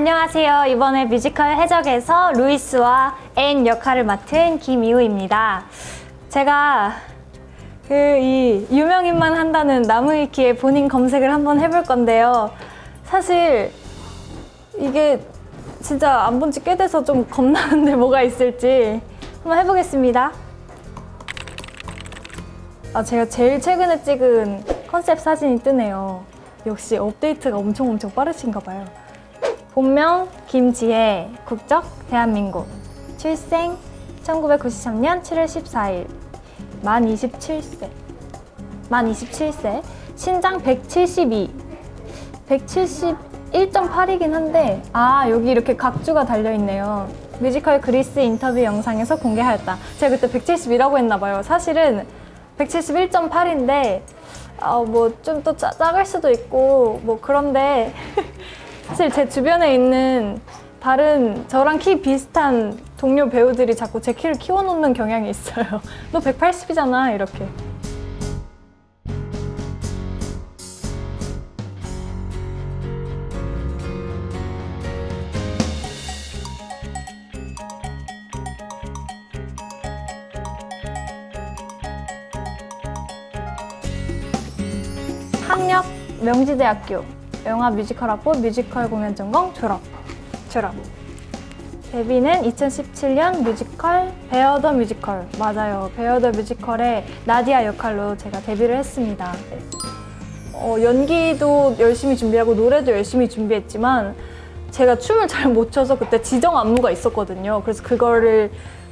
안녕하세요. 이번에 뮤지컬 해적에서 루이스와 앤 역할을 맡은 김이우입니다. 제가 그 이 유명인만 한다는 나무위키의 본인 검색을 한번 해볼 건데요. 사실 이게 진짜 안 본 지 꽤 돼서 좀 겁나는데 뭐가 있을지 한번 해보겠습니다. 아, 제가 제일 최근에 찍은 컨셉 사진이 뜨네요. 역시 업데이트가 엄청 엄청 빠르신가 봐요. 본명 김지혜, 국적 대한민국, 출생 1993년 7월 14일, 만 27세, 만 27세, 신장 172, 171.8이긴 한데 아 여기 이렇게 각주가 달려 있네요. 뮤지컬 그리스 인터뷰 영상에서 공개하였다. 제가 그때 171이라고 했나 봐요. 사실은 171.8인데 어, 뭐좀 또 작을 수도 있고 뭐 그런데 사실 제 주변에 있는 다른 저랑 키 비슷한 동료 배우들이 자꾸 제 키를 키워놓는 경향이 있어요. 너 180이잖아 이렇게. 학력 명지대학교 영화 뮤지컬 학부 뮤지컬 공연 전공 졸업. 졸업. 데뷔는 2017년 뮤지컬 베어 더 뮤지컬. 맞아요. 베어 더 뮤지컬의 나디아 역할로 제가 데뷔를 했습니다. 어, 연기도 열심히 준비하고 노래도 열심히 준비했지만 제가 춤을 잘 못 춰서 그때 지정 안무가 있었거든요. 그래서 그거를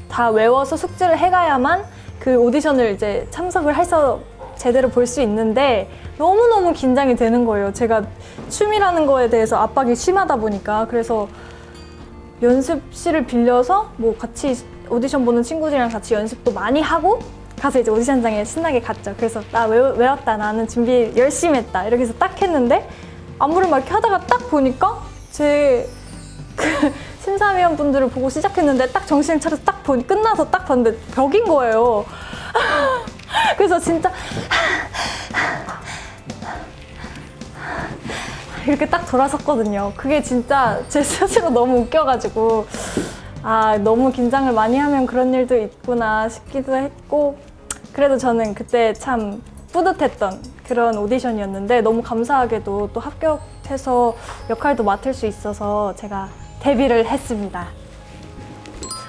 다 외워서 숙지를 해가야만 그 오디션을 이제 참석을 해서 제대로 볼 수 있는데 너무너무 긴장이 되는 거예요. 제가 춤이라는 거에 대해서 압박이 심하다 보니까 그래서 연습실을 빌려서 뭐 같이 오디션 보는 친구들이랑 같이 연습도 많이 하고 가서 이제 오디션장에 신나게 갔죠. 그래서 나 외, 외웠다. 나는 준비 열심히 했다. 이렇게 해서 딱 했는데 안무를 막 이렇게 하다가 딱 보니까 제 그 심사위원 분들을 보고 시작했는데 딱 정신을 차려서 딱 보니 끝나서 딱 봤는데 벽인 거예요. 그래서 진짜 이렇게 딱 돌아섰거든요. 그게 진짜 제 스스로 너무 웃겨가지고 아 너무 긴장을 많이 하면 그런 일도 있구나 싶기도 했고 그래도 저는 그때 참 뿌듯했던 그런 오디션이었는데 너무 감사하게도 또 합격해서 역할도 맡을 수 있어서 제가 데뷔를 했습니다.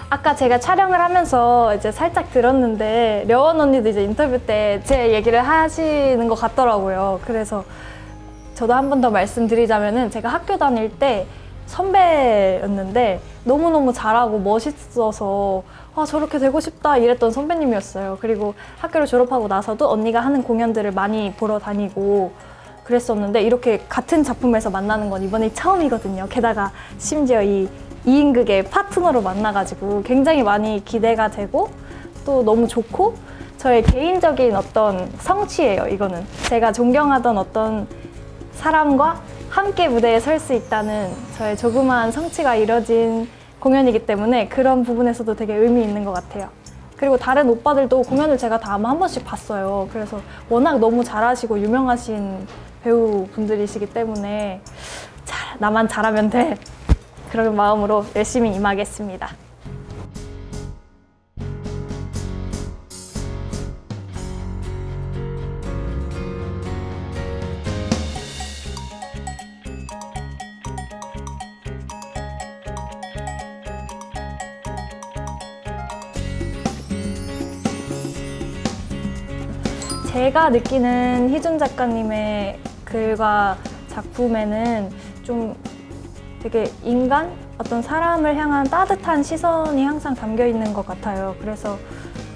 아까 제가 촬영을 하면서 이제 살짝 들었는데 려원 언니도 이제 인터뷰 때 제 얘기를 하시는 것 같더라고요. 그래서 저도 한 번 더 말씀드리자면은 제가 학교 다닐 때 선배였는데 너무너무 잘하고 멋있어서 아 저렇게 되고 싶다 이랬던 선배님이었어요. 그리고 학교를 졸업하고 나서도 언니가 하는 공연들을 많이 보러 다니고 그랬었는데 이렇게 같은 작품에서 만나는 건 이번이 처음이거든요. 게다가 심지어 이 2인극의 파트너로 만나가지고 굉장히 많이 기대가 되고 또 너무 좋고 저의 개인적인 어떤 성취예요, 이거는. 제가 존경하던 어떤 사람과 함께 무대에 설 수 있다는 저의 조그마한 성취가 이뤄진 공연이기 때문에 그런 부분에서도 되게 의미 있는 것 같아요. 그리고 다른 오빠들도 공연을 제가 다 아마 한 번씩 봤어요. 그래서 워낙 너무 잘하시고 유명하신 배우 분들이시기 때문에 잘, 나만 잘하면 돼. 그런 마음으로 열심히 임하겠습니다. 제가 느끼는 희준 작가님의 글과 작품에는 좀 되게 인간 어떤 사람을 향한 따뜻한 시선이 항상 담겨 있는 것 같아요. 그래서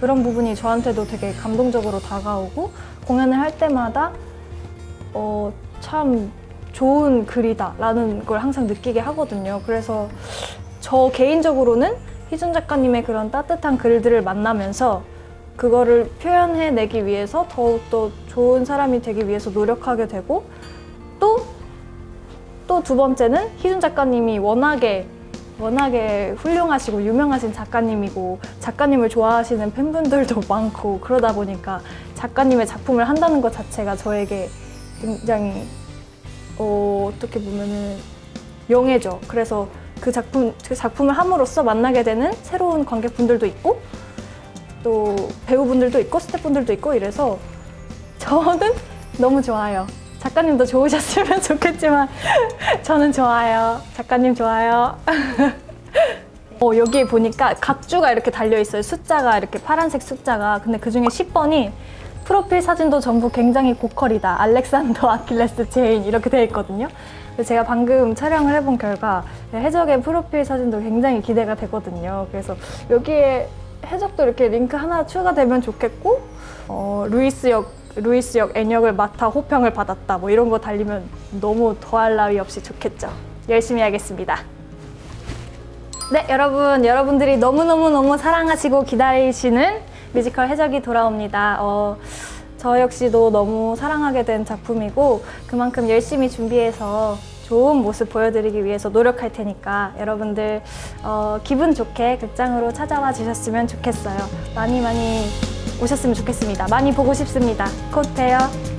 그런 부분이 저한테도 되게 감동적으로 다가오고 공연을 할 때마다 어, 참 좋은 글이다라는 걸 항상 느끼게 하거든요. 그래서 저 개인적으로는 희준 작가님의 그런 따뜻한 글들을 만나면서 그거를 표현해내기 위해서 더욱더 좋은 사람이 되기 위해서 노력하게 되고 또 또 두 번째는 희준 작가님이 워낙에 워낙에 훌륭하시고 유명하신 작가님이고 작가님을 좋아하시는 팬분들도 많고 그러다 보니까 작가님의 작품을 한다는 것 자체가 저에게 굉장히 어, 어떻게 보면은 영해져. 그래서 그 작품 그 작품을 함으로써 만나게 되는 새로운 관객분들도 있고 또 배우분들도 있고 스태프분들도 있고 이래서 저는 너무 좋아요. 작가님도 좋으셨으면 좋겠지만 저는 좋아요. 작가님 좋아요. 어, 여기에 보니까 각주가 이렇게 달려 있어요. 숫자가 이렇게 파란색 숫자가. 근데 그 중에 10번이 프로필 사진도 전부 굉장히 고퀄이다. 알렉산더 아킬레스 체인 이렇게 되어 있거든요. 제가 방금 촬영을 해본 결과 해적의 프로필 사진도 굉장히 기대가 되거든요. 그래서 여기에 해적도 이렇게 링크 하나 추가되면 좋겠고, 어, 루이스 역 루이스 역 N역을 맡아 호평을 받았다. 뭐 이런 거 달리면 너무 더할 나위 없이 좋겠죠. 열심히 하겠습니다. 네, 여러분, 여러분들이 너무너무너무 사랑하시고 기다리시는 뮤지컬 해적이 돌아옵니다. 어, 저 역시도 너무 사랑하게 된 작품이고, 그만큼 열심히 준비해서 좋은 모습 보여드리기 위해서 노력할 테니까 여러분들 어, 기분 좋게 극장으로 찾아와 주셨으면 좋겠어요. 많이 많이 오셨으면 좋겠습니다. 많이 보고 싶습니다. 곧 봬요.